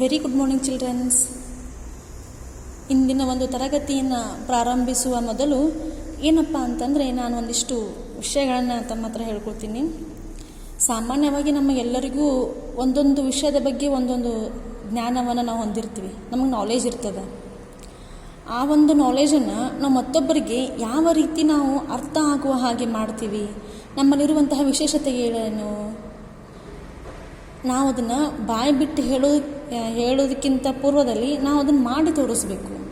Very good morning children's ಇಂದಿನ ಒಂದು ತರಗತಿಯನ್ನು ಪ್ರಾರಂಭಿಸುವ ಮೊದಲು ಏನಪ್ಪ ಅಂತಂದರೆ ನಾನು ಒಂದಿಷ್ಟು ವಿಷಯಗಳನ್ನು ತಮ್ಮ ಹತ್ರ ಹೇಳ್ಕೊಳ್ತೀನಿ ಸಾಮಾನ್ಯವಾಗಿ ನಮ್ಮ ಎಲ್ಲರಿಗೂ ಒಂದೊಂದು ವಿಷಯದ ಬಗ್ಗೆ ಒಂದೊಂದು ಜ್ಞಾನವನ್ನು ನಾವು ಹೊಂದಿರ್ತೀವಿ. ನಮಗೆ ನಾಲೆಜ್ ಇರ್ತದೆ. ಆ ಒಂದು ನಾಲೆಜನ್ನು ನಾವು ಮತ್ತೊಬ್ಬರಿಗೆ ಯಾವ ರೀತಿ ನಾವು ಅರ್ಥ ಆಗುವ ಹಾಗೆ ಮಾಡ್ತೀವಿ, ನಮ್ಮಲ್ಲಿರುವಂತಹ ವಿಶೇಷತೆ ಏನು ನಾವು ಅದನ್ನು ಬಾಯಿ ಬಿಟ್ಟು ಹೇಳೋದು ಹೇಳೋದಕ್ಕಿಂತ ಪೂರ್ವದಲ್ಲಿ ನಾವು ಅದನ್ನು ಮಾಡಿ ತೋರಿಸ್ಬೇಕು.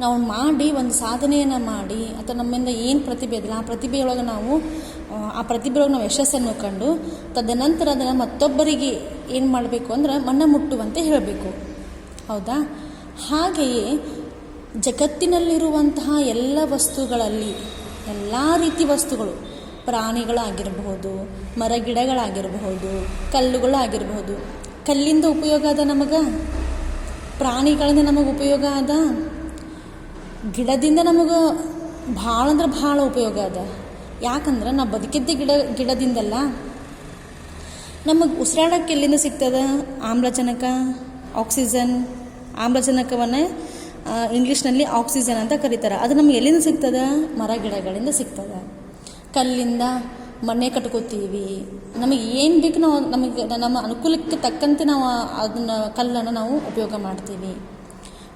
ನಾವು ಮಾಡಿ, ಒಂದು ಸಾಧನೆಯನ್ನು ಮಾಡಿ, ಅಥವಾ ನಮ್ಮಿಂದ ಏನು ಪ್ರತಿಭೆ ಇದೆಯಲ್ಲ ಆ ಪ್ರತಿಭೆಯೊಳಗೆ ನಾವು, ಆ ಪ್ರತಿಭೆಯೊಳಗೆ ನಾವು ಯಶಸ್ಸನ್ನು ಕಂಡು, ತದನಂತರ ಅದನ್ನು ಮತ್ತೊಬ್ಬರಿಗೆ ಏನು ಮಾಡಬೇಕು ಅಂದ್ರೆ ಮನ ಮುಟ್ಟುವಂತೆ ಹೇಳಬೇಕು. ಹೌದಾ? ಹಾಗೆಯೇ ಜಗತ್ತಿನಲ್ಲಿರುವಂತಹ ಎಲ್ಲ ವಸ್ತುಗಳಲ್ಲಿ, ಎಲ್ಲ ರೀತಿ ವಸ್ತುಗಳು ಪ್ರಾಣಿಗಳಾಗಿರಬಹುದು, ಮರಗಿಡಗಳಾಗಿರಬಹುದು, ಕಲ್ಲುಗಳಾಗಿರಬಹುದು. ಕಲ್ಲಿಂದ ಉಪಯೋಗ ಅದ ನಮಗೆ? ಪ್ರಾಣಿಗಳಿಂದ ನಮಗೆ ಉಪಯೋಗ ಅದ ಗಿಡದಿಂದ ನಮಗೆ ಭಾಳ ಅಂದ್ರೆ ಭಾಳ ಉಪಯೋಗ ಅದ ಯಾಕಂದ್ರೆ ನಾವು ಬದುಕಿದ್ದೆ ಗಿಡ, ಗಿಡದಿಂದಲ್ಲ. ನಮಗೆ ಉಸಿರಾಡೋಕ್ಕೆ ಎಲ್ಲಿಂದ ಸಿಗ್ತದ? ಆಮ್ಲಜನಕ, ಆಕ್ಸಿಜನ್. ಆಮ್ಲಜನಕವನ್ನೇ ಇಂಗ್ಲೀಷ್ನಲ್ಲಿ ಆಕ್ಸಿಜನ್ ಅಂತ ಕರೀತಾರೆ. ಅದು ನಮ್ಗೆ ಎಲ್ಲಿಂದ ಸಿಗ್ತದೆ? ಮರ ಗಿಡಗಳಿಂದ ಸಿಗ್ತದ. ಕಲ್ಲಿಂದ ಮನೆ ಕಟ್ಕೋತೀವಿ. ನಮಗೆ ಏನು ಬೇಕು ನಾವು ನಮಗೆ ನಮ್ಮ ಅನುಕೂಲಕ್ಕೆ ತಕ್ಕಂತೆ ನಾವು ಅದನ್ನು ಕಲ್ಲನ್ನು ನಾವು ಉಪಯೋಗ ಮಾಡ್ತೀವಿ.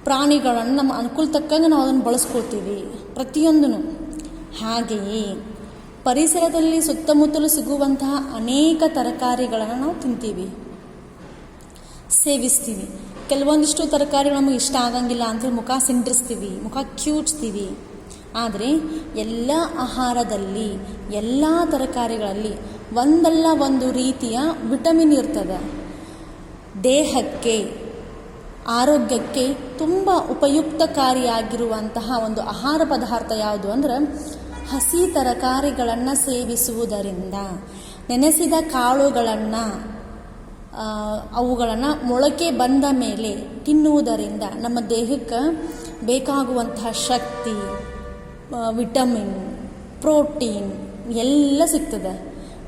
ಪ್ರಾಣಿಗಳನ್ನು ನಮ್ಮ ಅನುಕೂಲ ತಕ್ಕಂಗೆ ನಾವು ಅದನ್ನು ಬಳಸ್ಕೊಳ್ತೀವಿ ಪ್ರತಿಯೊಂದೂ ಹಾಗೆಯೇ ಪರಿಸರದಲ್ಲಿ ಸುತ್ತಮುತ್ತಲು ಸಿಗುವಂತಹ ಅನೇಕ ತರಕಾರಿಗಳನ್ನು ನಾವು ತಿಂತೀವಿ. ಸೇವಿಸ್ತೀವಿ. ಕೆಲವೊಂದಿಷ್ಟು ತರಕಾರಿಗಳು ನಮಗೆ ಇಷ್ಟ ಆಗಂಗಿಲ್ಲ ಅಂದರೆ ಮುಖ ಸಿಂಡ್ರಿಸ್ತೀವಿ, ಮುಖ ಕ್ಯೂಟ್ಸ್ತೀವಿ ಆದರೆ ಎಲ್ಲ ಆಹಾರದಲ್ಲಿ, ಎಲ್ಲ ತರಕಾರಿಗಳಲ್ಲಿ ಒಂದಲ್ಲ ಒಂದು ರೀತಿಯ ವಿಟಮಿನ್ ಇರ್ತದೆ. ದೇಹಕ್ಕೆ, ಆರೋಗ್ಯಕ್ಕೆ ತುಂಬ ಉಪಯುಕ್ತಕಾರಿಯಾಗಿರುವಂತಹ ಒಂದು ಆಹಾರ ಪದಾರ್ಥ ಯಾವುದು ಅಂದ್ರೆ ಹಸಿ ತರಕಾರಿಗಳನ್ನು ಸೇವಿಸುವುದರಿಂದ, ನೆನೆಸಿದ ಕಾಳುಗಳನ್ನು ಅವುಗಳನ್ನು ಮೊಳಕೆ ಬಂದ ಮೇಲೆ ತಿನ್ನುವುದರಿಂದ ನಮ್ಮ ದೇಹಕ್ಕೆ ಬೇಕಾಗುವಂತಹ ಶಕ್ತಿ ವಿಟಮಿನ್ ಪ್ರೋಟೀನ್ ಎಲ್ಲ ಸಿಗ್ತದೆ.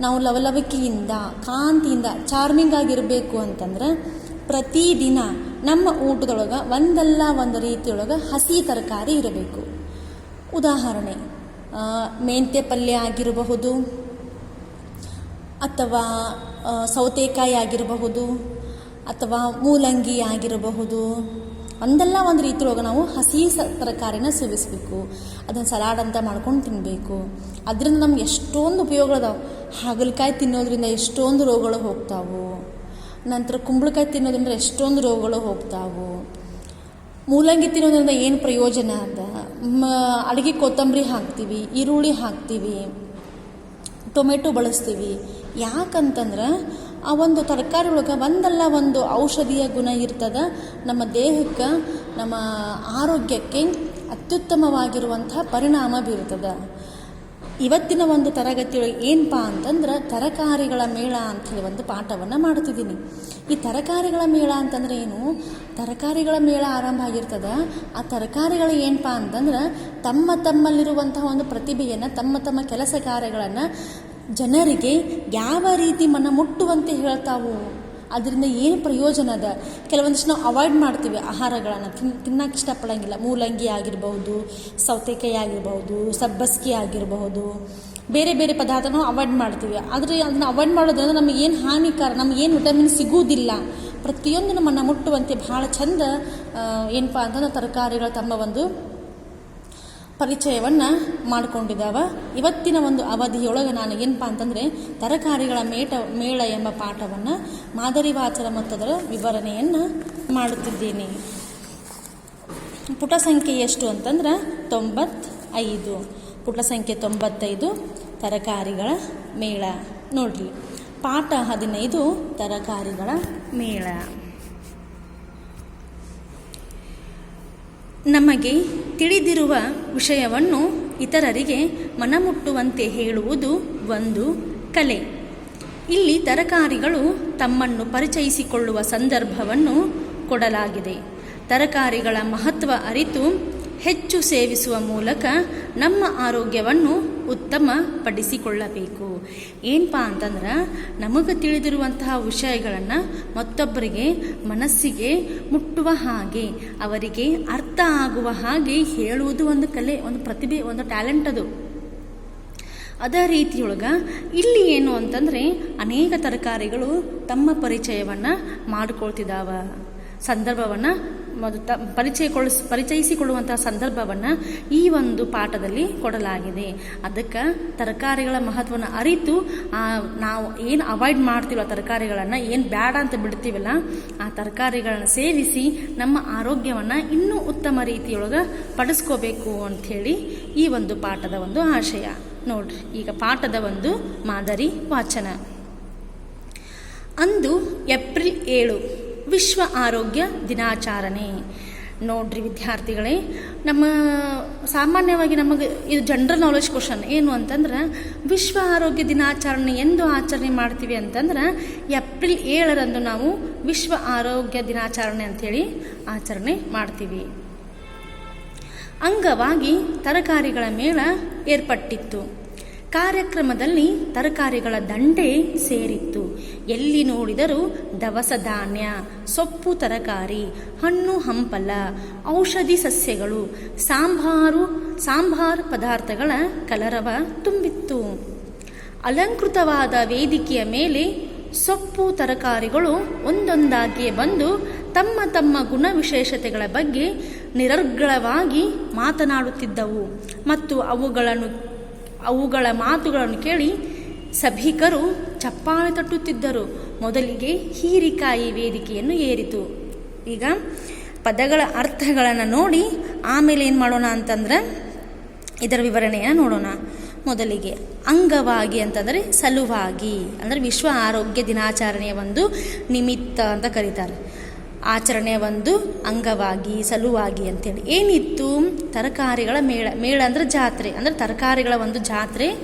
ನಾವು ಲವಲವಿಕೆಯಿಂದ, ಕಾಂತಿಯಿಂದ ಚಾರ್ಮಿಂಗ್ ಆಗಿರಬೇಕು ಅಂತಂದ್ರೆ ಪ್ರತಿದಿನ ನಮ್ಮ ಊಟದೊಳಗೆ ಒಂದಲ್ಲ ಒಂದು ರೀತಿಯೊಳಗೆ ಹಸಿ ತರಕಾರಿ ಇರಬೇಕು. ಉದಾಹರಣೆ ಮೆಂತ್ಯ ಪಲ್ಯ ಆಗಿರಬಹುದು, ಅಥವಾ ಸೌತೆಕಾಯಿ ಆಗಿರಬಹುದು, ಅಥವಾ ಮೂಲಂಗಿ ಆಗಿರಬಹುದು ಒಂದಲ್ಲ ಒಂದು ರೀತಿಯೊಳಗೆ ನಾವು ಹಸಿ ಸ ತರಕಾರಿನ ಸೇವಿಸಬೇಕು. ಅದನ್ನು ಸಲಾಡ್ ಅಂತ ಮಾಡ್ಕೊಂಡು ತಿನ್ನಬೇಕು ಅದರಿಂದ ನಮ್ಗೆ ಎಷ್ಟೊಂದು ಉಪಯೋಗಗಳದಾವೆ ಹಾಗಲಕಾಯಿ ತಿನ್ನೋದ್ರಿಂದ ಎಷ್ಟೊಂದು ರೋಗಗಳು ಹೋಗ್ತಾವು. ನಂತರ ಕುಂಬಳಕಾಯಿ ತಿನ್ನೋದ್ರಿಂದ ಎಷ್ಟೊಂದು ರೋಗಗಳು ಹೋಗ್ತಾವು. ಮೂಲಂಗಿ ತಿನ್ನೋದ್ರಿಂದ ಏನು ಪ್ರಯೋಜನ ಅದ? ಮ, ಅಡುಗೆ ಕೊತ್ತಂಬರಿ ಹಾಕ್ತೀವಿ, ಈರುಳ್ಳಿ ಹಾಕ್ತೀವಿ, ಟೊಮೆಟೊ ಬಳಸ್ತೀವಿ. ಯಾಕಂತಂದ್ರೆ ಆ ಒಂದು ತರಕಾರಿ ಒಳಗೆ ಒಂದಲ್ಲ ಒಂದು ಔಷಧೀಯ ಗುಣ ಇರ್ತದೆ. ನಮ್ಮ ದೇಹಕ್ಕೆ, ನಮ್ಮ ಆರೋಗ್ಯಕ್ಕೆ ಅತ್ಯುತ್ತಮವಾಗಿರುವಂತಹ ಪರಿಣಾಮ ಬೀರ್ತದೆ. ಇವತ್ತಿನ ಒಂದು ತರಗತಿಯೊಳಗೆ ಏನಪ್ಪ ಅಂತಂದ್ರೆ ತರಕಾರಿಗಳ ಮೇಳ ಅಂಥೇಳಿ ಒಂದು ಪಾಠವನ್ನು ಮಾಡ್ತಿದ್ದೀನಿ. ಈ ತರಕಾರಿಗಳ ಮೇಳ ಅಂತಂದ್ರೆ ಏನು? ತರಕಾರಿಗಳ ಮೇಳ ಆರಂಭ ಆಗಿರ್ತದೆ. ಆ ತರಕಾರಿಗಳು ಏನಪ್ಪ ಅಂತಂದ್ರೆ ತಮ್ಮ ತಮ್ಮಲ್ಲಿರುವಂತಹ ಒಂದು ಪ್ರತಿಭೆಯನ್ನು, ತಮ್ಮ ತಮ್ಮ ಕೆಲಸ ಕಾರ್ಯಗಳನ್ನು ಜನರಿಗೆ ಯಾವ ರೀತಿ ಮನ ಮುಟ್ಟುವಂತೆ ಹೇಳ್ತಾವು ಅದರಿಂದ ಏನು ಪ್ರಯೋಜನ ಅದ? ಕೆಲವೊಂದಿಷ್ಟು ನಾವು ಅವಾಯ್ಡ್ ಮಾಡ್ತೀವಿ ಆಹಾರಗಳನ್ನು. ತಿನ್ ತಿನ್ನಕ್ಕೆ ಇಷ್ಟಪಡೋಂಗಿಲ್ಲ. ಮೂಲಂಗಿ ಆಗಿರ್ಬೋದು ಸೌತೆಕಾಯಿ ಆಗಿರ್ಬೋದು ಸಬ್ಬಸ್ಗಿ ಆಗಿರಬಹುದು. ಬೇರೆ ಬೇರೆ ಪದಾರ್ಥನ ಅವಾಯ್ಡ್ ಮಾಡ್ತೀವಿ. ಆದರೆ ಅದನ್ನು ಅವಾಯ್ಡ್ ಮಾಡೋದ್ರಿಂದ ನಮಗೆ ಏನು ಹಾನಿಕಾರ, ನಮ್ಗೆ ಏನು ವಿಟಮಿನ್ ಸಿಗುವುದಿಲ್ಲ. ಪ್ರತಿಯೊಂದು ನಮ್ಮನ್ನು ಮುಟ್ಟುವಂತೆ ಭಾಳ ಚಂದ ಏನಪ್ಪ ಅಂತಂದ್ರೆ ತರಕಾರಿಗಳು ತಮ್ಮ ಒಂದು ಪರಿಚಯವನ್ನು ಮಾಡಿಕೊಂಡಿದ್ದಾವೆ. ಇವತ್ತಿನ ಒಂದು ಅವಧಿಯೊಳಗೆ ನಾನು ಏನಪ್ಪ ಅಂತಂದರೆ ತರಕಾರಿಗಳ ಮೇಟ, ಮೇಳ ಎಂಬ ಪಾಠವನ್ನು ಮಾದರಿ ವಾಚನ ಮತ್ತು ಅದರ ವಿವರಣೆಯನ್ನು ಮಾಡುತ್ತಿದ್ದೀನಿ. ಪುಟ ಸಂಖ್ಯೆ ಎಷ್ಟು ಅಂತಂದ್ರೆ ತೊಂಬತ್ತೈದು. ಪುಟ ಸಂಖ್ಯೆ ತೊಂಬತ್ತೈದು, ತರಕಾರಿಗಳ ಮೇಳ. ನೋಡ್ರಿ. ಪಾಠ ಹದಿನೈದು, ತರಕಾರಿಗಳ ಮೇಳ. ನಮಗೆ ತಿಳಿದಿರುವ ವಿಷಯವನ್ನು ಇತರರಿಗೆ ಮನಮುಟ್ಟುವಂತೆ ಹೇಳುವುದು ಒಂದು ಕಲೆ. ಇಲ್ಲಿ ತರಕಾರಿಗಳು ತಮ್ಮನ್ನು ಪರಿಚಯಿಸಿಕೊಳ್ಳುವ ಸಂದರ್ಭವನ್ನು ಕೊಡಲಾಗಿದೆ. ತರಕಾರಿಗಳ ಮಹತ್ವ ಅರಿತು ಹೆಚ್ಚು ಸೇವಿಸುವ ಮೂಲಕ ನಮ್ಮ ಆರೋಗ್ಯವನ್ನು ಉತ್ತಮ ಪಡಿಸಿಕೊಳ್ಳಬೇಕು ಏನಪ್ಪ ಅಂತಂದ್ರೆ, ನಮಗೆ ತಿಳಿದಿರುವಂತಹ ವಿಷಯಗಳನ್ನು ಮತ್ತೊಬ್ಬರಿಗೆ ಮನಸ್ಸಿಗೆ ಮುಟ್ಟುವ ಹಾಗೆ, ಅವರಿಗೆ ಅರ್ಥ ಆಗುವ ಹಾಗೆ ಹೇಳುವುದು ಒಂದು ಕಲೆ, ಒಂದು ಪ್ರತಿಭೆ, ಒಂದು ಟ್ಯಾಲೆಂಟ್ ಅದು. ಅದೇ ರೀತಿಯೊಳಗೆ ಇಲ್ಲಿ ಏನು ಅಂತಂದರೆ, ಅನೇಕ ತರಕಾರಿಗಳು ತಮ್ಮ ಪರಿಚಯವನ್ನು ಮಾಡಿಕೊಳ್ತಿದ್ದಾವೆ ಸಂದರ್ಭವನ್ನು ಮೊದ ತ ಪರಿಚಯಗೊಳಿಸ್ ಪರಿಚಯಿಸಿಕೊಳ್ಳುವಂತಹ ಸಂದರ್ಭವನ್ನು ಈ ಒಂದು ಪಾಠದಲ್ಲಿ ಕೊಡಲಾಗಿದೆ. ಅದಕ್ಕೆ ತರಕಾರಿಗಳ ಮಹತ್ವವನ್ನು ಅರಿತು ನಾವು ಏನು ಅವಾಯ್ಡ್ ಮಾಡ್ತೀವೋ ತರಕಾರಿಗಳನ್ನು, ಏನು ಬೇಡ ಅಂತ ಬಿಡ್ತೀವಲ್ಲ, ಆ ತರಕಾರಿಗಳನ್ನು ಸೇವಿಸಿ ನಮ್ಮ ಆರೋಗ್ಯವನ್ನು ಇನ್ನೂ ಉತ್ತಮ ರೀತಿಯೊಳಗೆ ಪಡಿಸ್ಕೋಬೇಕು ಅಂಥೇಳಿ ಈ ಒಂದು ಪಾಠದ ಒಂದು ಆಶಯ. ನೋಡ್ರಿ, ಈಗ ಪಾಠದ ಒಂದು ಮಾದರಿ ವಾಚನ. ಅಂದು ಏಪ್ರಿಲ್ ಏಳು. ವಿಶ್ವ ಆರೋಗ್ಯ ದಿನಾಚರಣೆ. ನೋಡ್ರಿ ವಿದ್ಯಾರ್ಥಿಗಳೇ, ನಮ್ಮ ಸಾಮಾನ್ಯವಾಗಿ ನಮಗೆ ಇದು ಜನರಲ್ ನಾಲೆಜ್ ಕ್ವಶನ್ ಏನು ಅಂತಂದ್ರೆ, ವಿಶ್ವ ಆರೋಗ್ಯ ದಿನಾಚರಣೆ ಎಂದು ಆಚರಣೆ ಮಾಡ್ತೀವಿ ಅಂತಂದ್ರೆ ಏಪ್ರಿಲ್ ಏಳರಂದು ನಾವು ವಿಶ್ವ ಆರೋಗ್ಯ ದಿನಾಚರಣೆ ಅಂಥೇಳಿ ಆಚರಣೆ ಮಾಡ್ತೀವಿ. ಅಂಗವಾಗಿ ತರಕಾರಿಗಳ ಮೇಳ ಏರ್ಪಟ್ಟಿತ್ತು. ಕಾರ್ಯಕ್ರಮದಲ್ಲಿ ತರಕಾರಿಗಳ ದಂಡೆ ಸೇರಿತ್ತು. ಎಲ್ಲಿ ನೋಡಿದರೂ ದವಸ ಧಾನ್ಯ, ಸೊಪ್ಪು ತರಕಾರಿ, ಹಣ್ಣು ಹಂಪಲ, ಔಷಧಿ ಸಸ್ಯಗಳು, ಸಾಂಬಾರು, ಸಾಂಬಾರ್ ಪದಾರ್ಥಗಳ ಕಲರವ ತುಂಬಿತ್ತು. ಅಲಂಕೃತವಾದ ವೇದಿಕೆಯ ಮೇಲೆ ಸೊಪ್ಪು ತರಕಾರಿಗಳು ಒಂದೊಂದಾಗಿ ಬಂದು ತಮ್ಮ ತಮ್ಮ ಗುಣವಿಶೇಷತೆಗಳ ಬಗ್ಗೆ ನಿರರ್ಗಳವಾಗಿ ಮಾತನಾಡುತ್ತಿದ್ದವು ಮತ್ತು ಅವುಗಳನ್ನು ಅವುಗಳ ಮಾತುಗಳನ್ನು ಕೇಳಿ ಸಭಿಕರು ಚಪ್ಪಾಳೆ ತಟ್ಟುತ್ತಿದ್ದರು. ಮೊದಲಿಗೆ ಹೀರಿಕಾಯಿ ವೇದಿಕೆಯನ್ನು ಏರಿತು. ಈಗ ಪದಗಳ ಅರ್ಥಗಳನ್ನು ನೋಡಿ ಆಮೇಲೆ ಏನು ಮಾಡೋಣ ಅಂತಂದ್ರೆ ಇದರ ವಿವರಣೆಯನ್ನು ನೋಡೋಣ. ಮೊದಲಿಗೆ ಅಂಗವಾಗಿ ಅಂತಂದರೆ ಸಲುವಾಗಿ, ಅಂದರೆ ವಿಶ್ವ ಆರೋಗ್ಯ ದಿನಾಚರಣೆಯ ಒಂದು ನಿಮಿತ್ತ ಅಂತ ಕರೀತಾರೆ. ಆಚರಣೆಯ ಒಂದು ಅಂಗವಾಗಿ, ಸಲುವಾಗಿ ಅಂತೇಳಿ. ಏನಿತ್ತು? ತರಕಾರಿಗಳ ಮೇಳ ಮೇಳ ಅಂದರೆ ಜಾತ್ರೆ, ಅಂದರೆ ತರಕಾರಿಗಳ ಒಂದು ಜಾತ್ರೆ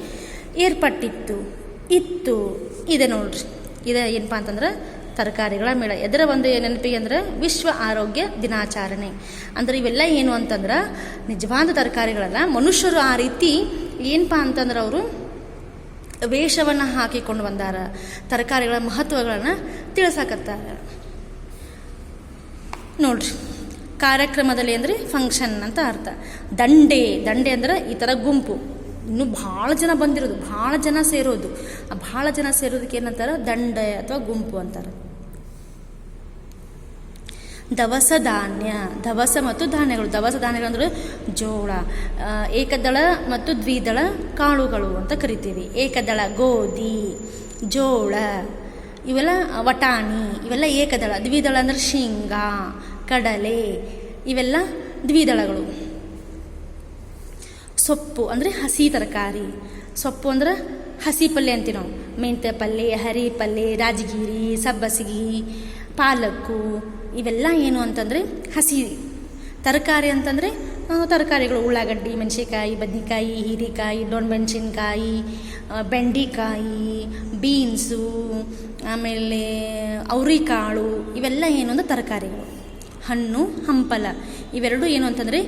ಏರ್ಪಟ್ಟಿತ್ತು. ಇತ್ತು. ಇದೆ ನೋಡ್ರಿ. ಇದೆ ಏನಪ್ಪ ಅಂತಂದ್ರೆ ತರಕಾರಿಗಳ ಮೇಳ. ಎದರ ಒಂದು ನೆನಪಿಗೆ ಅಂದ್ರೆ ವಿಶ್ವ ಆರೋಗ್ಯ ದಿನಾಚರಣೆ. ಅಂದ್ರೆ ಇವೆಲ್ಲ ಏನು ಅಂತಂದ್ರೆ ನಿಜವಾದ ತರಕಾರಿಗಳಲ್ಲ. ಮನುಷ್ಯರು ಆ ರೀತಿ ಏನಪ್ಪ ಅಂತಂದ್ರೆ ಅವರು ವೇಷವನ್ನು ಹಾಕಿಕೊಂಡು ಬಂದಾರ. ತರಕಾರಿಗಳ ಮಹತ್ವಗಳನ್ನು ತಿಳಿಸಾಕತ್ತಾರ. ನೋಡ್ರಿ. ಕಾರ್ಯಕ್ರಮದಲ್ಲಿ ಅಂದರೆ ಫಂಕ್ಷನ್ ಅಂತ ಅರ್ಥ. ದಂಡೆ ದಂಡೆ ಅಂದ್ರೆ ಈ ಥರ ಗುಂಪು. ಇನ್ನು ಭಾಳ ಜನ ಬಂದಿರೋದು, ಭಾಳ ಜನ ಸೇರೋದು. ಆ ಭಾಳ ಜನ ಸೇರೋದಕ್ಕೆ ಏನಂತಾರೆ? ದಂಡೆ ಅಥವಾ ಗುಂಪು ಅಂತಾರೆ. ದವಸ ಧಾನ್ಯ, ದವಸ ಮತ್ತು ಧಾನ್ಯಗಳು. ದವಸ ಧಾನ್ಯಗಳು ಅಂದರೆ ಜೋಳ ಏಕದಳ ಮತ್ತು ದ್ವಿದಳ ಕಾಳುಗಳು ಅಂತ ಕರಿತೀವಿ. ಏಕದಳ, ಗೋಧಿ, ಜೋಳ, ಇವೆಲ್ಲ ವಟಾಣಿ, ಇವೆಲ್ಲ ಏಕದಳ. ದ್ವಿದಳ ಅಂದರೆ ಶೇಂಗಾ ಕಡಲೆ, ಇವೆಲ್ಲ ದ್ವಿದಳಗಳು. ಸೊಪ್ಪು ಅಂದರೆ ಹಸಿ ತರಕಾರಿ. ಸೊಪ್ಪು ಅಂದ್ರೆ ಹಸಿ ಪಲ್ಯ ಅಂತೀವಿ ನಾವು. ಮೆಂತ್ಯ ಪಲ್ಯ, ಹರಿ ಪಲ್ಯ, ರಾಜಗಿರಿ, ಸಬ್ಬಸಿಗಿ, ಪಾಲಕ್ಕು, ಇವೆಲ್ಲ ಏನು ಅಂತಂದರೆ ಹಸಿ. ತರಕಾರಿ ಅಂತಂದರೆ ತರಕಾರಿಗಳು ಉಳ್ಳಾಗಡ್ಡಿ, ಮೆಣಸಿನ್ಕಾಯಿ, ಬದ್ನೆಕಾಯಿ, ಹೀರೆಕಾಯಿ ದೊಣ್ಣಮೆಣಸಿನ್ಕಾಯಿ ಬೆಂಡೆಕಾಯಿ, ಬೀನ್ಸು, ಆಮೇಲೆ ಅವರಿಕಾಳು, ಇವೆಲ್ಲ ಏನು ಅಂದರೆ ತರಕಾರಿಗಳು. ಹಣ್ಣು, ಹಂಪಲ. ಇವೆರಡು ಏನು ಅಂತಂದರೆ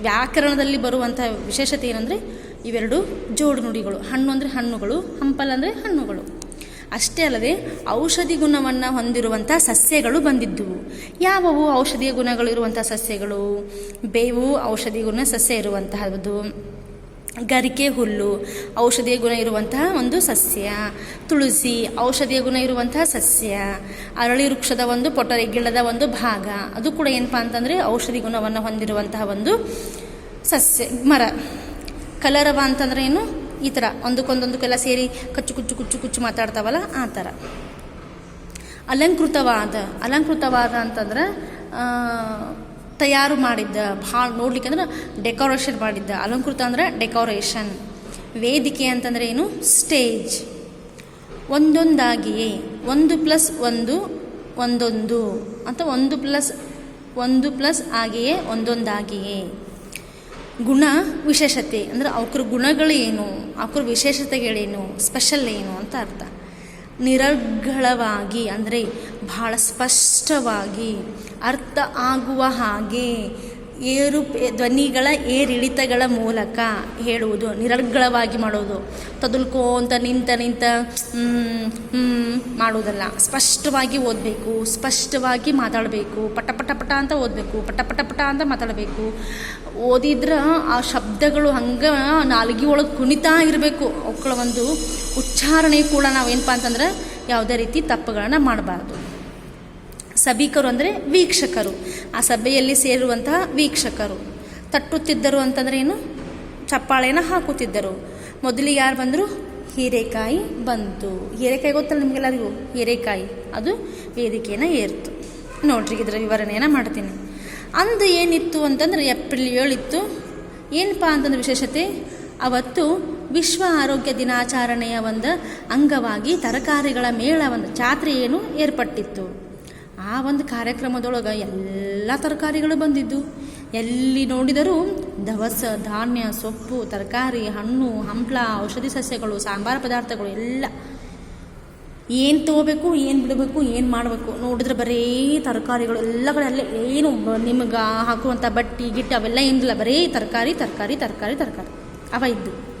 ವ್ಯಾಕರಣದಲ್ಲಿ ಬರುವಂಥ ವಿಶೇಷತೆ ಏನಂದರೆ ಇವೆರಡು ಜೋಡು ನುಡಿಗಳು. ಹಣ್ಣು ಅಂದರೆ ಹಣ್ಣುಗಳು, ಹಂಪಲ ಅಂದರೆ ಹಣ್ಣುಗಳು. ಅಷ್ಟೇ ಅಲ್ಲದೆ ಔಷಧಿ ಗುಣವನ್ನು ಹೊಂದಿರುವಂಥ ಸಸ್ಯಗಳು ಬಂದಿದ್ದುವು. ಯಾವುವು ಔಷಧೀಯ ಗುಣಗಳು ಇರುವಂಥ ಸಸ್ಯಗಳು? ಬೇವು, ಔಷಧಿ ಗುಣ ಸಸ್ಯ ಇರುವಂತಹದ್ದು. ಗರಿಕೆ ಹುಲ್ಲು, ಔಷಧೀಯ ಗುಣ ಇರುವಂತಹ ಒಂದು ಸಸ್ಯ. ತುಳಸಿ, ಔಷಧೀಯ ಗುಣ ಇರುವಂತಹ ಸಸ್ಯ. ಅರಳಿ ವೃಕ್ಷದ ಒಂದು, ಪೊಟರೆ ಗಿಡದ ಒಂದು ಭಾಗ. ಅದು ಕೂಡ ಏನಪ್ಪಾ ಅಂತಂದರೆ ಔಷಧಿ ಗುಣವನ್ನು ಹೊಂದಿರುವಂತಹ ಒಂದು ಸಸ್ಯ, ಮರ. ಕಲರವ ಅಂತಂದ್ರೆ ಏನು? ಈ ಥರ ಒಂದಕ್ಕೊಂದೊಂದಕ್ಕೆಲ್ಲ ಸೇರಿ ಕಚ್ಚು ಕುಚ್ಚು ಕುಚ್ಚು ಕುಚ್ಚು ಮಾತಾಡ್ತಾವಲ್ಲ ಆ ಥರ ಅಲಂಕೃತವಾದ ಅಲಂಕೃತವಾದ ಅಂತಂದ್ರೆ ತಯಾರು ಮಾಡಿದ್ದ, ಭಾಳ ನೋಡ್ಲಿಕ್ಕೆ ಅಂದ್ರೆ ಡೆಕೋರೇಷನ್ ಮಾಡಿದ್ದ, ಅಲಂಕೃತ ಅಂದ್ರೆ ಡೆಕೋರೇಷನ್. ವೇದಿಕೆ ಅಂತಂದ್ರೆ ಏನು? ಸ್ಟೇಜ್. ಒಂದೊಂದಾಗಿಯೇ, ಒಂದು ಪ್ಲಸ್ ಒಂದು, ಒಂದೊಂದು. ಅಂತ ಒಂದು ಪ್ಲಸ್ ಒಂದು ಪ್ಲಸ್ ಆಗಿಯೇ ಒಂದೊಂದಾಗಿಯೇ. ಗುಣ ವಿಶೇಷತೆ ಅಂದ್ರೆ ಅವಕ್ರ ಗುಣಗಳು ಏನು ಅವಕ್ರ ವಿಶೇಷತೆಗಳೇನು? ಸ್ಪೆಷಲ್ ಏನು ಅಂತ ಅರ್ಥ. ನಿರರ್ಗಳವಾಗಿ ಅಂದರೆ ಬಹಳ ಸ್ಪಷ್ಟವಾಗಿ ಅರ್ಥ ಆಗುವ ಹಾಗೆ ಏರು ಧ್ವನಿಗಳ ಏರಿಳಿತಗಳ ಮೂಲಕ ಹೇಳುವುದು, ನಿರರ್ಗಳವಾಗಿ ಮಾಡೋದು. ತದುಲ್ಕೋಂತ ನಿಂತ ನಿಂತ ಮಾಡುವುದಲ್ಲ. ಸ್ಪಷ್ಟವಾಗಿ ಓದಬೇಕು, ಸ್ಪಷ್ಟವಾಗಿ ಮಾತಾಡಬೇಕು, ಪಟ ಪಟ ಪಟ ಅಂತ ಓದಬೇಕು, ಪಟ ಪಟ ಪಟ ಅಂತ ಮಾತಾಡಬೇಕು. ಓದಿದ್ರೆ ಆ ಶಬ್ದಗಳು ಹಂಗೆ ನಾಲ್ಗೆ ಒಳಗೆ ಕುಣಿತಾ ಇರಬೇಕು. ಅವುಗಳ ಒಂದು ಉಚ್ಚಾರಣೆ ಕೂಡ ನಾವೇನಪ್ಪ ಅಂತಂದ್ರೆ ಯಾವುದೇ ರೀತಿ ತಪ್ಪುಗಳನ್ನು ಮಾಡಬಾರ್ದು. ಸಭಿಕರು ಅಂದರೆ ವೀಕ್ಷಕರು. ಆ ಸಭೆಯಲ್ಲಿ ಸೇರುವಂತಹ ವೀಕ್ಷಕರು. ತಟ್ಟುತ್ತಿದ್ದರು ಅಂತಂದ್ರೆ ಏನು? ಚಪ್ಪಾಳೆನ ಹಾಕುತ್ತಿದ್ದರು. ಮೊದಲು ಯಾರು ಬಂದರು? ಹೀರೆಕಾಯಿ ಬಂತು. ಹೀರೆಕಾಯಿ ಗೊತ್ತಲ್ಲ ನಿಮಗೆಲ್ಲರಿಗೂ? ಹೀರೆಕಾಯಿ. ಅದು ವೇದಿಕೆಯನ್ನು ಏರ್ತು. ನೋಡ್ರಿ ಇದರ ವಿವರಣೆಯನ್ನು ಮಾಡ್ತೀನಿ. ಅಂದು ಏನಿತ್ತು ಅಂತಂದ್ರೆ ಏಪ್ರಿಲ್ ಏಳಿತ್ತು. ಏನಪ್ಪ ಅಂತಂದ್ರೆ ವಿಶೇಷತೆ? ಅವತ್ತು ವಿಶ್ವ ಆರೋಗ್ಯ ದಿನಾಚರಣೆಯ ಒಂದು ಅಂಗವಾಗಿ ತರಕಾರಿಗಳ ಮೇಳ ಒಂದು ಜಾತ್ರೆ ಏನು ಏರ್ಪಟ್ಟಿತ್ತು. ಆ ಒಂದು ಕಾರ್ಯಕ್ರಮದೊಳಗೆ ಎಲ್ಲ ತರಕಾರಿಗಳು ಬಂದಿದ್ದು. ಎಲ್ಲಿ ನೋಡಿದರೂ ದವಸ, ಧಾನ್ಯ, ಸೊಪ್ಪು, ತರಕಾರಿ, ಹಣ್ಣು, ಹಂಪ್ಲ, ಔಷಧಿ ಸಸ್ಯಗಳು, ಸಾಂಬಾರು ಪದಾರ್ಥಗಳು ಎಲ್ಲ. ಏನು ತಗೋಬೇಕು, ಏನು ಬಿಡಬೇಕು, ಏನು ಮಾಡಬೇಕು ನೋಡಿದ್ರೆ ಬರೀ ತರಕಾರಿಗಳು ಎಲ್ಲ ಕಡೆ ಅಲ್ಲೇ ಏನು ನಿಮ್ಗೆ ಹಾಕುವಂಥ ಬಟ್ಟಿ, ಗಿಟ್ಟಿ ಅವೆಲ್ಲ ಏನಿಲ್ಲ. ಬರೀ ತರಕಾರಿ ತರಕಾರಿ ತರಕಾರಿ ತರಕಾರಿ. ಅವ ಇದ್ದು.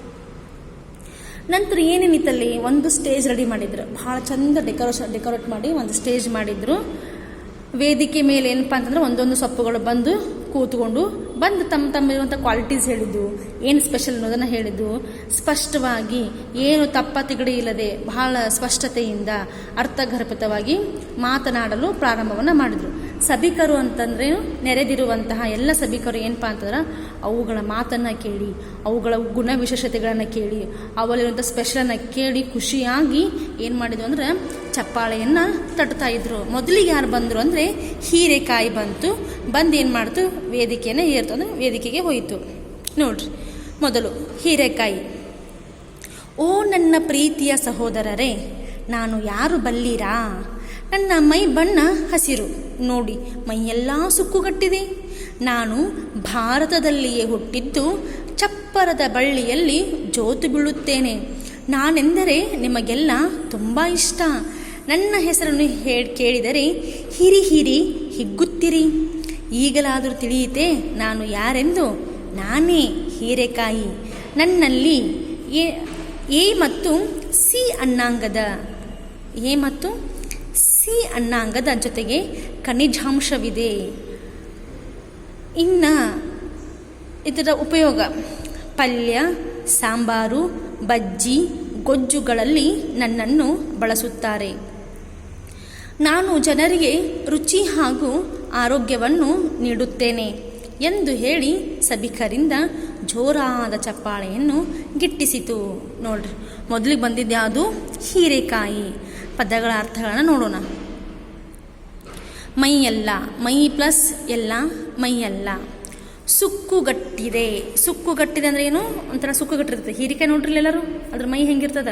ನಂತರ ಏನೇನಿತ್ತಲ್ಲಿ? ಒಂದು ಸ್ಟೇಜ್ ರೆಡಿ ಮಾಡಿದ್ರು. ಭಾಳ ಚಂದ ಡೆಕೋರೇಷನ್ ಡೆಕೋರೇಟ್ ಮಾಡಿ ಒಂದು ಸ್ಟೇಜ್ ಮಾಡಿದ್ರು. ವೇದಿಕೆ ಮೇಲೆ ಏನಪ್ಪ ಅಂತಂದ್ರೆ ಒಂದೊಂದು ಸೊಪ್ಪುಗಳು ಬಂದು ಕೂತ್ಕೊಂಡು ಬಂದು ತಮ್ಮ ತಮ್ಮ ಕ್ವಾಲಿಟೀಸ್ ಹೇಳಿದ್ದು. ಏನು ಸ್ಪೆಷಲ್ ಅನ್ನೋದನ್ನು ಹೇಳಿದ್ದು. ಸ್ಪಷ್ಟವಾಗಿ ಏನು ತಪ್ಪ ತಿಗಡಿ ಇಲ್ಲದೆ ಬಹಳ ಸ್ಪಷ್ಟತೆಯಿಂದ ಅರ್ಥಗರ್ಭಿತವಾಗಿ ಮಾತನಾಡಲು ಪ್ರಾರಂಭವನ್ನು ಮಾಡಿದರು. ಸಭಿಕರು ಅಂತಂದ್ರೆ ನೆರೆದಿರುವಂತಹ ಎಲ್ಲ ಸಭಿಕರು ಏನಪ್ಪ ಅಂತಂದ್ರೆ ಅವುಗಳ ಮಾತನ್ನು ಕೇಳಿ, ಅವುಗಳ ಗುಣ ವಿಶೇಷತೆಗಳನ್ನು ಕೇಳಿ ಅವಲ್ಲಿರುವಂಥ ಸ್ಪೆಷಲನ್ನು ಕೇಳಿ ಖುಷಿಯಾಗಿ ಏನು ಮಾಡಿದ್ವು ಅಂದ್ರೆ ಚಪ್ಪಾಳೆಯನ್ನು ತಟ್ತಾ ಇದ್ರು. ಮೊದಲಿಗೆ ಯಾರು ಬಂದರು ಅಂದರೆ ಹೀರೆಕಾಯಿ ಬಂತು, ಬಂದು ಏನು ಮಾಡ್ತು? ವೇದಿಕೆಯನ್ನು ಏರ್ತು, ಅಂದರೆ ವೇದಿಕೆಗೆ ಹೋಯಿತು. ನೋಡ್ರಿ, ಮೊದಲು ಹೀರೆಕಾಯಿ. ಓ ನನ್ನ ಪ್ರೀತಿಯ ಸಹೋದರರೇ, ನಾನು ಯಾರು ಬಲ್ಲಿರಾ? ನನ್ನ ಮೈ ಬಣ್ಣ ಹಸಿರು. ನೋಡಿ, ಮೈಯೆಲ್ಲ ಸುಕ್ಕುಗಟ್ಟಿದೆ. ನಾನು ಭಾರತದಲ್ಲಿಯೇ ಹುಟ್ಟಿದ್ದು, ಚಪ್ಪರದ ಬಳ್ಳಿಯಲ್ಲಿ ಜೋತು ಬೀಳುತ್ತೇನೆ. ನಾನೆಂದರೆ ನಿಮಗೆಲ್ಲ ತುಂಬ ಇಷ್ಟ. ನನ್ನ ಹೆಸರನ್ನು ಹೇ ಕೇಳಿದರೆ, ಹಿರಿ ಹಿರಿ ಹಿಗ್ಗುತ್ತಿರಿ. ಈಗಲಾದರೂ ತಿಳಿಯಿತೆ, ನಾನು ಯಾರೆಂದು? ನಾನೇ ಹೀರೆಕಾಯಿ. ನನ್ನಲ್ಲಿ ಎ ಎ ಮತ್ತು ಸಿ ಅನ್ನಾಂಗದ. ಎ ಮತ್ತು ಸಿ ಅನ್ನಾಂಗದ ಜೊತೆಗೆ ಖನಿಜಾಂಶವಿದೆ. ಇನ್ನು ಇದರ ಉಪಯೋಗ ಪಲ್ಯ, ಸಾಂಬಾರು, ಬಜ್ಜಿ, ಗೊಜ್ಜುಗಳಲ್ಲಿ ನನ್ನನ್ನು ಬಳಸುತ್ತಾರೆ. ನಾನು ಜನರಿಗೆ ರುಚಿ ಹಾಗೂ ಆರೋಗ್ಯವನ್ನು ನೀಡುತ್ತೇನೆ ಎಂದು ಹೇಳಿ ಸಭಿಕರಿಂದ ಜೋರಾದ ಚಪ್ಪಾಳೆಯನ್ನು ಗಿಟ್ಟಿಸಿತು. ನೋಡ್ರಿ, ಮೊದಲಿಗೆ ಬಂದಿದ್ದ ಯಾವುದು? ಹೀರೆಕಾಯಿ. ಪದಗಳ ಅರ್ಥಗಳನ್ನು ನೋಡೋಣ. ಮೈ ಎಲ್ಲ ಮೈ ಪ್ಲಸ್ ಎಲ್ಲ, ಮೈ ಎಲ್ಲ ಸುಕ್ಕುಗಟ್ಟಿದೆ. ಸುಕ್ಕುಗಟ್ಟಿದೆ ಅಂದ್ರೆ ಏನು? ಒಂಥರ ಸುಕ್ಕುಗಟ್ಟಿರ್ತದೆ. ಹೀರಿಕಾಯಿ ನೋಡ್ರಿ ಎಲ್ಲರೂ? ಅದ್ರ ಮೈ ಹೆಂಗಿರ್ತದ?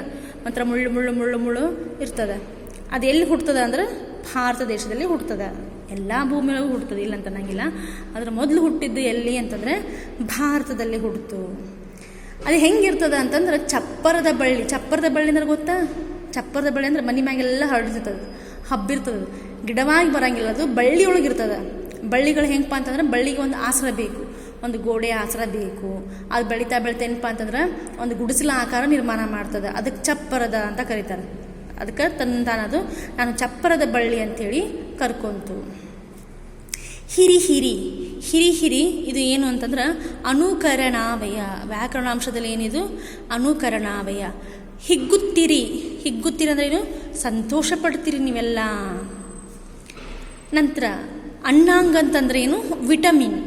ಒಂಥರ ಮುಳ್ಳು ಮುಳ್ಳು ಮುಳ್ಳು ಮುಳ್ಳು ಇರ್ತದ. ಅದು ಎಲ್ಲಿ ಹುಡ್ತದ ಅಂದ್ರೆ? ಭಾರತ ದೇಶದಲ್ಲಿ ಹುಡ್ತದ ಎಲ್ಲ ಭೂಮಿಯೊಳಗೂ ಹುಡ್ತದೆ ಇಲ್ಲ ಅಂತ ಅನ್ನಂಗಿಲ್ಲ. ಅದ್ರ ಮೊದಲು ಹುಟ್ಟಿದ್ದು ಎಲ್ಲಿ ಅಂತಂದ್ರೆ ಭಾರತದಲ್ಲಿ ಹುಡ್ತು ಅದು ಹೆಂಗಿರ್ತದ ಅಂತಂದ್ರೆ ಚಪ್ಪರದ ಬಳ್ಳಿ. ಚಪ್ಪರದ ಬಳ್ಳಿ ಅಂದ್ರೆ ಗೊತ್ತಾ? ಚಪ್ಪರದ ಬಳ್ಳಿ ಅಂದ್ರೆ ಮನೆ ಮ್ಯಾಗೆಲ್ಲ ಹರಡಿರ್ತದೆ. ಹಬ್ಬಿರ್ತದೆ. ಗಿಡವಾಗಿ ಬರಂಗಿಲ್ಲ. ಅದು ಬಳ್ಳಿ ಒಳಗಿರ್ತದ ಬಳ್ಳಿಗಳು ಹೆಂಗಪ್ಪ ಅಂತಂದ್ರೆ ಬಳ್ಳಿಗೆ ಒಂದು ಆಸರ ಬೇಕು. ಒಂದು ಗೋಡೆ ಆಸರ ಬೇಕು. ಅದು ಬೆಳೀತಾ ಬೆಳೀತಾ ಅಂತಂದ್ರೆ ಒಂದು ಗುಡಿಸಲ ಆಕಾರ ನಿರ್ಮಾಣ ಮಾಡ್ತದೆ. ಅದಕ್ಕೆ ಚಪ್ಪರದ ಅಂತ ಕರೀತಾರೆ. ಅದಕ್ಕೆ ತಂದಾನದು ನಾನು ಚಪ್ಪರದ ಬಳ್ಳಿ ಅಂಥೇಳಿ ಕರ್ಕೊಂತು. ಹಿರಿ ಹಿರಿ ಹಿರಿ ಹಿರಿ ಇದು ಏನು ಅಂತಂದ್ರೆ ಅನುಕರಣಾವಯ. ವ್ಯಾಕರಣಾಂಶದಲ್ಲಿ ಏನಿದು? ಅನುಕರಣಾವಯ. ಹಿಗ್ಗುತ್ತೀರಿ. ಹಿಗ್ಗುತ್ತೀರಿ ಅಂದ್ರೆ ಏನು? ಸಂತೋಷ ಪಡ್ತೀರಿ ನೀವೆಲ್ಲ. ನಂತರ ಅಣ್ಣಾಂಗ ಅಂತಂದ್ರೆ ಏನು? ವಿಟಮಿನ್.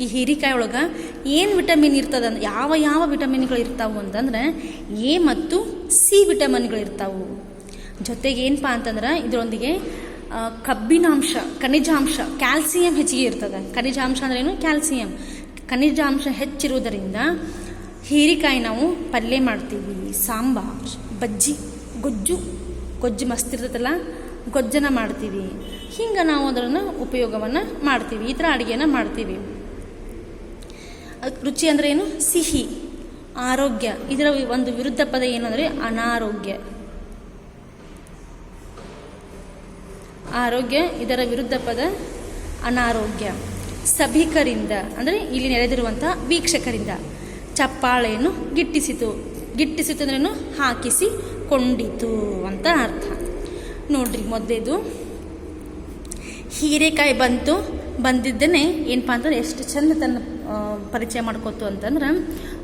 ಈ ಹೀರಿಕಾಯಿ ಒಳಗೆ ಏನು ವಿಟಮಿನ್ ಇರ್ತದೆ ಅಂದ್ರೆ ಯಾವ ಯಾವ ವಿಟಮಿನ್ಗಳು ಇರ್ತಾವು ಅಂತಂದ್ರೆ ಎ ಮತ್ತು ಸಿ ವಿಟಮಿನ್ಗಳು ಇರ್ತಾವು. ಜೊತೆಗೆ ಏನಪ್ಪ ಅಂತಂದ್ರೆ ಇದರೊಂದಿಗೆ ಕಬ್ಬಿನಾಂಶ, ಖನಿಜಾಂಶ, ಕ್ಯಾಲ್ಸಿಯಂ ಹೆಚ್ಚಿಗೆ ಇರ್ತದೆ. ಖನಿಜಾಂಶ ಅಂದ್ರೆ ಏನು? ಕ್ಯಾಲ್ಸಿಯಂ. ಖನಿಜಾಂಶ ಹೆಚ್ಚಿರುವುದರಿಂದ ಹೀರಿಕಾಯಿ ನಾವು ಪಲ್ಯ ಮಾಡ್ತೀವಿ. ಸಾಂಬಾರ್, ಬಜ್ಜಿ. ಗೊಜ್ಜು ಗೊಜ್ಜು ಮಸ್ತ್ ಇರ್ತೈತಲ್ಲ ಗೊಜ್ಜನ ಮಾಡ್ತೀವಿ. ಹಿಂಗೆ ನಾವು ಅದನ್ನು ಉಪಯೋಗವನ್ನು ಮಾಡ್ತೀವಿ. ಈ ಥರ ಅಡುಗೆನ ಮಾಡ್ತೀವಿ. ರುಚಿ ಅಂದರೆ ಏನು? ಸಿಹಿ, ಆರೋಗ್ಯ. ಇದರ ಒಂದು ವಿರುದ್ಧ ಪದ ಏನು ಅಂದರೆ ಅನಾರೋಗ್ಯ. ಆರೋಗ್ಯ, ಇದರ ವಿರುದ್ಧ ಪದ ಅನಾರೋಗ್ಯ. ಸಭಿಕರಿಂದ, ಅಂದರೆ ಇಲ್ಲಿ ನೆರೆದಿರುವಂತಹ ವೀಕ್ಷಕರಿಂದ, ಚಪ್ಪಾಳೆಯನ್ನು ಗಿಟ್ಟಿಸಿತು. ಗಿಟ್ಟಿಸಿತು ಅಂದ್ರೇನು ಹಾಕಿಸಿ ಕೊಂಡಿತು ಅಂತ ಅರ್ಥ. ನೋಡ್ರಿ ಮೊದಲೇದು. ಹೀರೆಕಾಯಿ ಬಂತು ಬಂದಿದ್ದನೇ ಏನಪ್ಪ ಅಂತಂದ್ರೆ ಎಷ್ಟು ಚಂದ ತನ್ನ ಪರಿಚಯ ಮಾಡ್ಕೋತು ಅಂತಂದ್ರೆ,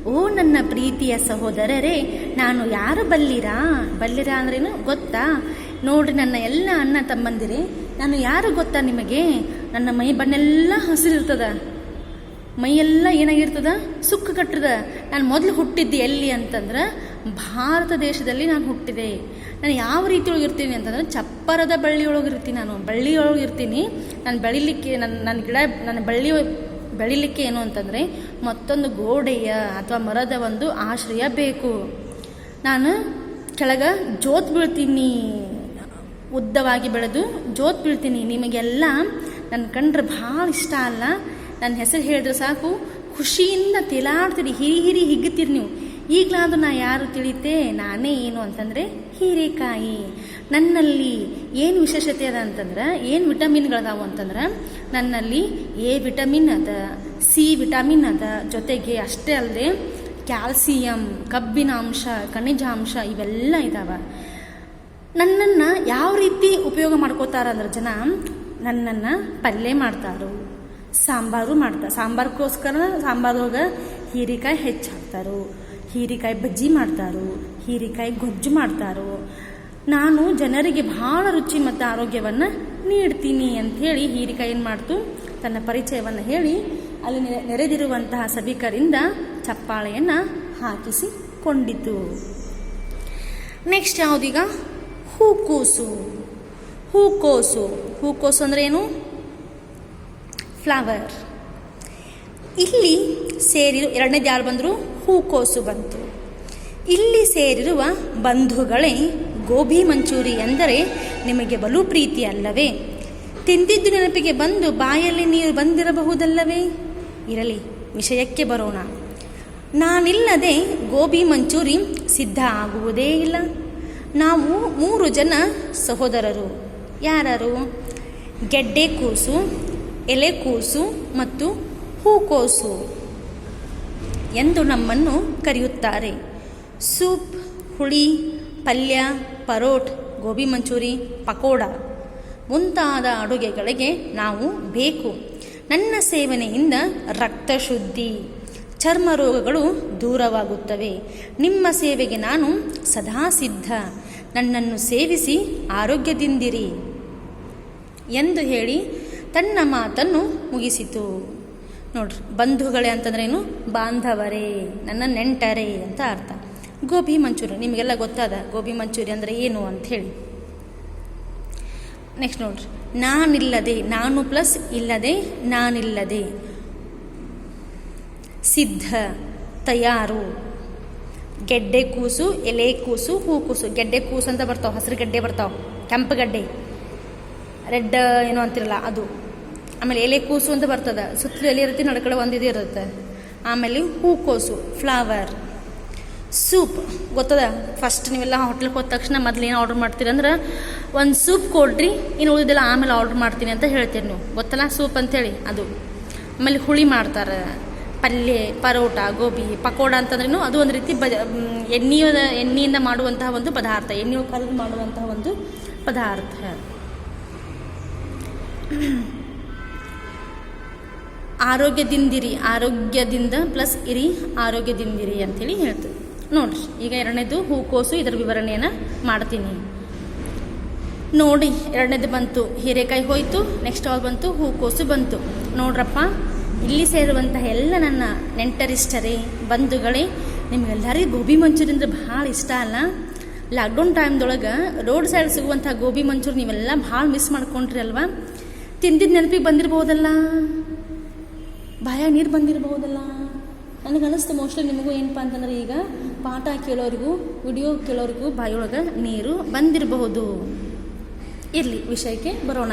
ಓ ನನ್ನ ಪ್ರೀತಿಯ ಸಹೋದರರೇ, ನಾನು ಯಾರು ಬಲ್ಲಿರಾ? ಬಲ್ಲಿರಾ ಅಂದ್ರೇನು ಗೊತ್ತಾ? ನೋಡ್ರಿ ನನ್ನ ಎಲ್ಲ ಅಣ್ಣ ತಮ್ಮಂದಿರಿ, ನಾನು ಯಾರು ಗೊತ್ತಾ ನಿಮಗೆ? ನನ್ನ ಮೈ ಬಣ್ಣೆಲ್ಲ ಹಸಿರಿರ್ತದ. ಮೈಯೆಲ್ಲ ಏನಾಗಿರ್ತದ? ಸುಕ್ಕ ಕಟ್ಟದ. ನಾನು ಮೊದಲು ಹುಟ್ಟಿದ್ದೆ ಎಲ್ಲಿ ಅಂತಂದ್ರೆ ಭಾರತ ದೇಶದಲ್ಲಿ ನಾನು ಹುಟ್ಟಿದೆ. ನಾನು ಯಾವ ರೀತಿ ಒಳಗಿರ್ತೀನಿ ಅಂತಂದ್ರೆ ಚಪ್ಪರದ ಬಳ್ಳಿಯೊಳಗೆ ಇರ್ತೀನಿ ನಾನು. ಬಳ್ಳಿಯೊಳಗೆ ಇರ್ತೀನಿ. ನಾನು ಬೆಳಿಲಿಕ್ಕೆ ನನ್ನ ನನ್ನ ಗಿಡ, ನನ್ನ ಬಳ್ಳಿ ಬೆಳಿಲಿಕ್ಕೆ ಏನು ಅಂತಂದರೆ ಮತ್ತೊಂದು ಗೋಡೆಯ ಅಥವಾ ಮರದ ಒಂದು ಆಶ್ರಯ ಬೇಕು. ನಾನು ಕೆಳಗೆ ಜೋತ್ ಬೀಳ್ತೀನಿ. ಉದ್ದವಾಗಿ ಬೆಳೆದು ಜೋತ್ ಬೀಳ್ತೀನಿ. ನಿಮಗೆಲ್ಲ ನನ್ನ ಕಂಡ್ರೆ ಭಾಳ ಇಷ್ಟ ಅಲ್ಲ. ನನ್ನ ಹೆಸರು ಹೇಳಿದ್ರೆ ಸಾಕು. ಖುಷಿಯಿಂದ ತೇಲಾಡ್ತೀರಿ. ಹಿರಿ ಹಿರಿ ಹಿಗ್ಗುತ್ತೀರಿ ನೀವು. ಈಗಲಾದ್ರೂ ನಾ ಯಾರು ತಿಳಿತೆ, ನಾನೇ ಏನು ಅಂತಂದರೆ ಹೀರೆಕಾಯಿ. ನನ್ನಲ್ಲಿ ಏನು ವಿಶೇಷತೆ ಅದ ಅಂತಂದ್ರೆ, ಏನು ವಿಟಮಿನ್ಗಳದಾವು ಅಂತಂದ್ರೆ, ನನ್ನಲ್ಲಿ ಎ ವಿಟಮಿನ್ ಅದ, ಸಿ ವಿಟಮಿನ್ ಅದ. ಜೊತೆಗೆ ಅಷ್ಟೇ ಅಲ್ಲದೆ ಕ್ಯಾಲ್ಸಿಯಂ ಕಬ್ಬಿನಾಂಶ ಖನಿಜಾಂಶ ಇವೆಲ್ಲ ಇದ್ದಾವೆ ನನ್ನನ್ನು ಯಾವ ರೀತಿ ಉಪಯೋಗ ಮಾಡ್ಕೋತಾರ ಅಂದ್ರೆ ಜನ ನನ್ನನ್ನು ಪಲ್ಯ ಮಾಡ್ತಾರು, ಸಾಂಬಾರು ಮಾಡ್ತಾರೆ ಸಾಂಬಾರ್ಗೋಸ್ಕರ ಸಾಂಬಾರೊಳಗೆ ಹೀರೆಕಾಯಿ ಹೆಚ್ಚು ಹೀರೆಕಾಯಿ ಬಜ್ಜಿ ಮಾಡ್ತಾರೋ, ಹೀರೆಕಾಯಿ ಗೊಜ್ಜು ಮಾಡ್ತಾರೋ. ನಾನು ಜನರಿಗೆ ಬಹಳ ರುಚಿ ಮತ್ತು ಆರೋಗ್ಯವನ್ನು ನೀಡ್ತೀನಿ ಅಂಥೇಳಿ ಹೀರೆಕಾಯಿ ಏನು ಮಾಡ್ತು? ತನ್ನ ಪರಿಚಯವನ್ನು ಹೇಳಿ ಅಲ್ಲಿ ನೆರೆ- ನೆರೆದಿರುವಂತಹ ಸಭಿಕರಿಂದ ಚಪ್ಪಾಳೆಯನ್ನು ಹಾಕಿಸಿಕೊಂಡಿತು. ನೆಕ್ಸ್ಟ್ ಯಾವುದೀಗ ಹೂಕೋಸು. ಹೂಕೋಸು. ಹೂಕೋಸು ಅಂದರೆ ಏನು? ಫ್ಲವರ್ ಇಲ್ಲಿ ಸೇರಿ ಎರಡನೇದು ಯಾರು ಬಂದರು? ಹೂಕೋಸು ಬಂತು. ಇಲ್ಲಿ ಸೇರಿರುವ ಬಂಧುಗಳೇ, ಗೋಬಿ ಮಂಚೂರಿ ಎಂದರೆ ನಿಮಗೆ ಬಲು ಪ್ರೀತಿ ಅಲ್ಲವೇ? ತಿಂದಿದ್ದು ನೆನಪಿಗೆ ಬಂದು ಬಾಯಲ್ಲಿ ನೀರು ಬಂದಿರಬಹುದಲ್ಲವೇ? ಇರಲಿ, ವಿಷಯಕ್ಕೆ ಬರೋಣ. ನಾನಿಲ್ಲದೆ ಗೋಬಿ ಮಂಚೂರಿ ಸಿದ್ಧ ಆಗುವುದೇ ಇಲ್ಲ. ನಾವು ಮೂರು ಜನ ಸಹೋದರರು. ಯಾರು ಗೆಡ್ಡೆ ಕೂಸು, ಎಲೆ ಕೂಸು ಮತ್ತು ಹೂಕೋಸು. ಎಂದು ನಮ್ಮನ್ನು ಕರೆಯುತ್ತಾರೆ. ಸೂಪ್, ಹುಳಿ, ಪಲ್ಯ, ಪರೋಟ್, ಗೋಬಿ ಮಂಚೂರಿ, ಪಕೋಡ ಮುಂತಾದ ಅಡುಗೆಗಳಿಗೆ ನಾವು ಬೇಕು. ನನ್ನ ಸೇವನೆಯಿಂದ ರಕ್ತ ಶುದ್ಧಿ, ಚರ್ಮ ರೋಗಗಳು ದೂರವಾಗುತ್ತವೆ. ನಿಮ್ಮ ಸೇವೆಗೆ ನಾನು ಸದಾ ಸಿದ್ಧ. ನನ್ನನ್ನು ಸೇವಿಸಿ ಆರೋಗ್ಯದಿಂದಿರಿ. ಎಂದು ಹೇಳಿ ತನ್ನ ಮಾತನ್ನು ಮುಗಿಸಿತು. ನೋಡ್ರಿ, ಬಂಧುಗಳೇ ಅಂತಂದ್ರೆ ಏನು? ಬಾಂಧವರೇ, ನನ್ನ ನೆಂಟರೇ ಅಂತ ಅರ್ಥ. ಗೋಬಿ ಮಂಚೂರಿ, ನಿಮಗೆಲ್ಲ ಗೊತ್ತಾದ ಗೋಬಿ ಮಂಚೂರಿ ಅಂದರೆ ಏನು ಅಂತ ಹೇಳಿ. ನೆಕ್ಸ್ಟ್ ನೋಡ್ರಿ, ನಾನಿಲ್ಲದೆ, ನಾನು ಪ್ಲಸ್ ಇಲ್ಲದೆ, ನಾನಿಲ್ಲದೆ. ಸಿದ್ಧ, ತಯಾರು. ಗೆಡ್ಡೆ ಕೂಸು, ಎಲೆ ಕೂಸು ಹೂಕೂಸು ಗೆಡ್ಡೆ ಕೂಸು ಅಂತ ಬರ್ತಾವೆ, ಹಸಿರು ಗೆಡ್ಡೆ ಬರ್ತಾವೆ. ಕೆಂಪು ಗಡ್ಡೆ. ರೆಡ್ ಏನು ಅಂತಿರಲ್ಲ, ಅದು. ಆಮೇಲೆ ಎಲೆ ಕೂಸು ಅಂತ ಬರ್ತದೆ. ಸುತ್ತಲೂ ಎಲೆ ಇರುತ್ತೆ, ನಡ್ಕಡೆ ಒಂದು ಇದು ಇರುತ್ತೆ. ಆಮೇಲೆ ಹೂಕೋಸು ಫ್ಲವರ್, ಸೂಪ್. ಗೊತ್ತದ? ಫಸ್ಟ್ ನೀವೆಲ್ಲ ಹೋಟ್ಲಿಗೆ ಹೋದ ತಕ್ಷಣ ಮೊದಲು ಏನು ಆರ್ಡ್ರ್ ಮಾಡ್ತೀರಂದ್ರೆ ಒಂದು ಸೂಪ್ ಕೊಡ್ರಿ ಇನ್ನು ಉಳಿದಿಲ್ಲ ಆಮೇಲೆ ಆರ್ಡ್ರ್ ಮಾಡ್ತೀನಿ ಅಂತ ಹೇಳ್ತೀರಿ ನೀವು. ಗೊತ್ತಲ್ಲ? ಸೂಪ್ ಅಂತೇಳಿ, ಅದು. ಆಮೇಲೆ ಹುಳಿ ಮಾಡ್ತಾರೆ. ಪಲ್ಯ, ಪರೋಟ, ಗೋಬಿ, ಪಕೋಡ ಅಂತಂದ್ರೂ ಅದು ಒಂದು ರೀತಿ ಬಜ ಎಣ್ಣೆಯ ಎಣ್ಣೆಯಿಂದ ಮಾಡುವಂತಹ ಒಂದು ಪದಾರ್ಥ. ಎಣ್ಣೆಯು ಕರೆದು ಮಾಡುವಂತಹ ಒಂದು ಪದಾರ್ಥ. ಆರೋಗ್ಯದಿಂದಿರಿ, ಆರೋಗ್ಯದಿಂದ ಪ್ಲಸ್ ಇರಿ, ಆರೋಗ್ಯದಿಂದಿರಿ ಅಂಥೇಳಿ ಹೇಳ್ತು ನೋಡ್ರಿ, ಈಗ ಎರಡನೇದು ಹೂಕೋಸು ಇದರ ವಿವರಣೆಯನ್ನು ಮಾಡ್ತೀನಿ. ನೋಡಿ, ಎರಡನೇದು ಬಂತು, ಹೀರೆಕಾಯಿ ಹೋಯಿತು ನೆಕ್ಸ್ಟ್ ಅವ್ರು ಬಂತು ಹೂಕೋಸು ಬಂತು. ನೋಡ್ರಪ್ಪ, ಇಲ್ಲಿ ಸೇರುವಂತಹ ಎಲ್ಲ ನನ್ನ ನೆಂಟರಿಷ್ಟರೇ, ಬಂಧುಗಳೇ, ನಿಮಗೆಲ್ಲರಿಗೂ ಗೋಬಿ ಮಂಚೂರಿ ಅಂದ್ರೆ ಭಾಳ ಇಷ್ಟ ಅಲ್ಲ? ಲಾಕ್ಡೌನ್ ಟೈಮ್ದೊಳಗೆ ರೋಡ್ ಸೈಡ್ ಸಿಗುವಂಥ ಗೋಬಿ ಮಂಚೂರಿ ನೀವೆಲ್ಲ ಭಾಳ ಮಿಸ್ ಮಾಡ್ಕೊಂಡ್ರಿ ಅಲ್ವಾ? ತಿಂದಿದ್ದು ನೆನಪಿಗೆ ಬಂದಿರ್ಬೋದಲ್ಲ? ಭಯ ನೀರು ಬಂದಿರಬಹುದಲ್ಲ? ನನಗೆ ಅನಿಸ್ತು ಮೋಸ್ಟ್ಲಿ ನಿಮಗೂ ಏನಪ್ಪ ಅಂತಂದ್ರೆ ಈಗ ಪಾಠ ಕೇಳೋರಿಗೂ, ವಿಡಿಯೋ ಕೇಳೋರಿಗೂ ಬಾಯೊಳಗೆ ನೀರು ಬಂದಿರಬಹುದು. ಇರಲಿ, ವಿಷಯಕ್ಕೆ ಬರೋಣ.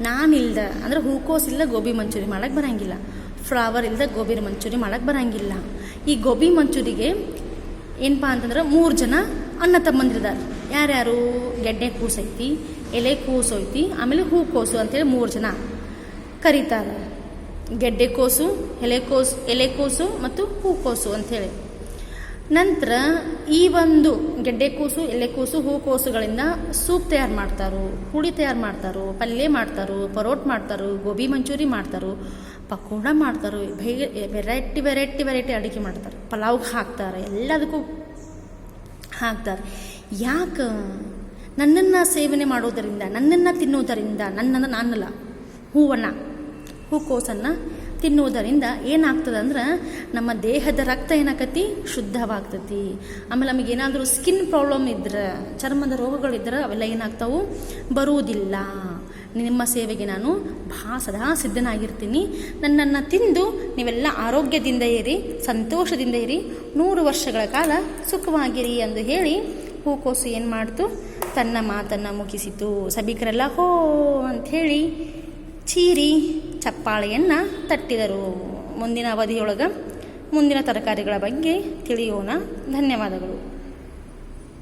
ನಾನಿಲ್ದ, ಅಂದ್ರೆ ಹೂಕೋಸ್ ಇಲ್ಲ ಗೋಬಿ ಮಂಚೂರಿ ಮಾಡಕ್ಕೆ ಬರಂಗಿಲ್ಲ. ಫ್ಲವರ್ ಇಲ್ಲದ ಗೋಬಿ ಮಂಚೂರಿ ಮಾಡಕ್ಕೆ ಬರಂಗಿಲ್ಲ. ಈ ಗೋಬಿ ಮಂಚೂರಿಗೆ ಏನಪ್ಪ ಅಂತಂದ್ರೆ ಮೂರು ಜನ ಅನ್ನ ತಮ್ಮಂದಿರಿದ್ದಾರೆ ಯಾರ್ಯಾರು? ಗೆಡ್ಡೆ ಕೂಸೈತಿ, ಎಲೆ ಕೂಸೈತಿ ಆಮೇಲೆ ಹೂಕೋಸು ಅಂತೇಳಿ ಮೂರು ಜನ ಕರೀತಾರೆ. ಗೆಡ್ಡೆಕೋಸು ಎಲೆಕೋಸು ಎಲೆಕೋಸು ಮತ್ತು ಹೂಕೋಸು ಅಂಥೇಳಿ ನಂತರ ಈ ಒಂದು ಗೆಡ್ಡೆಕೋಸು ಎಲೆಕೋಸು ಹೂಕೋಸುಗಳಿಂದ ಸೂಪ್ ತಯಾರು ಮಾಡ್ತಾರೋ ಹುಳಿ ತಯಾರು ಮಾಡ್ತಾರೋ, ಪಲ್ಯ ಮಾಡ್ತಾರೋ, ಪರೋಟ್ ಮಾಡ್ತಾರೋ, ಗೋಬಿ ಮಂಚೂರಿ ಮಾಡ್ತಾರೋ, ಪಕೋಡ ಮಾಡ್ತಾರೋ ವೆರೈಟಿ ವೆರೈಟಿ ವೆರೈಟಿ ಅಡುಗೆ ಮಾಡ್ತಾರೆ, ಪಲಾವ್ಗೆ ಹಾಕ್ತಾರೆ, ಎಲ್ಲದಕ್ಕೂ ಹಾಕ್ತಾರೆ. ಯಾಕೆ? ನನ್ನನ್ನು ಸೇವನೆ ಮಾಡೋದರಿಂದ, ನನ್ನನ್ನು ತಿನ್ನೋದರಿಂದ, ನನ್ನನ್ನು ನಾನಲ್ಲ, ಹೂವನ್ನು. ಹೂಕೋಸನ್ನು ತಿನ್ನುವುದರಿಂದ ಏನಾಗ್ತದೆ ಅಂದ್ರೆ ನಮ್ಮ ದೇಹದ ರಕ್ತ ಏನಾಕತಿ ಶುದ್ಧವಾಗ್ತತಿ ಆಮೇಲೆ ನಮಗೆ ಏನಾದರೂ ಸ್ಕಿನ್ ಪ್ರಾಬ್ಲಮ್ ಇದ್ರೆ, ಚರ್ಮದ ರೋಗಗಳಿದ್ರೆ ಅವೆಲ್ಲ ಏನಾಗ್ತಾವು? ಬರುವುದಿಲ್ಲ. ನಿಮ್ಮ ಸೇವೆಗೆ ನಾನು ಭಾಳ ಸದಾ ಸಿದ್ಧನಾಗಿರ್ತೀನಿ. ನನ್ನನ್ನು ತಿಂದು ನೀವೆಲ್ಲ ಆರೋಗ್ಯದಿಂದ ಇರಿ, ಸಂತೋಷದಿಂದ ಇರಿ, ನೂರು ವರ್ಷಗಳ ಕಾಲ ಸುಖವಾಗಿರಿ ಎಂದು ಹೇಳಿ ಹೂಕೋಸು ಏನು ಮಾಡ್ತು? ತನ್ನ ಮಾತನ್ನು ಮುಗಿಸಿತು. ಸಭಿಕರೆಲ್ಲ ಹೋ ಅಂಥೇಳಿ ಚೀರಿ ಚಪ್ಪಾಳೆಯನ್ನು ತಟ್ಟಿದರು. ಮುಂದಿನ ಅವಧಿಯೊಳಗೆ ಮುಂದಿನ ತರಕಾರಿಗಳ ಬಗ್ಗೆ ತಿಳಿಯೋಣ. ಧನ್ಯವಾದಗಳು.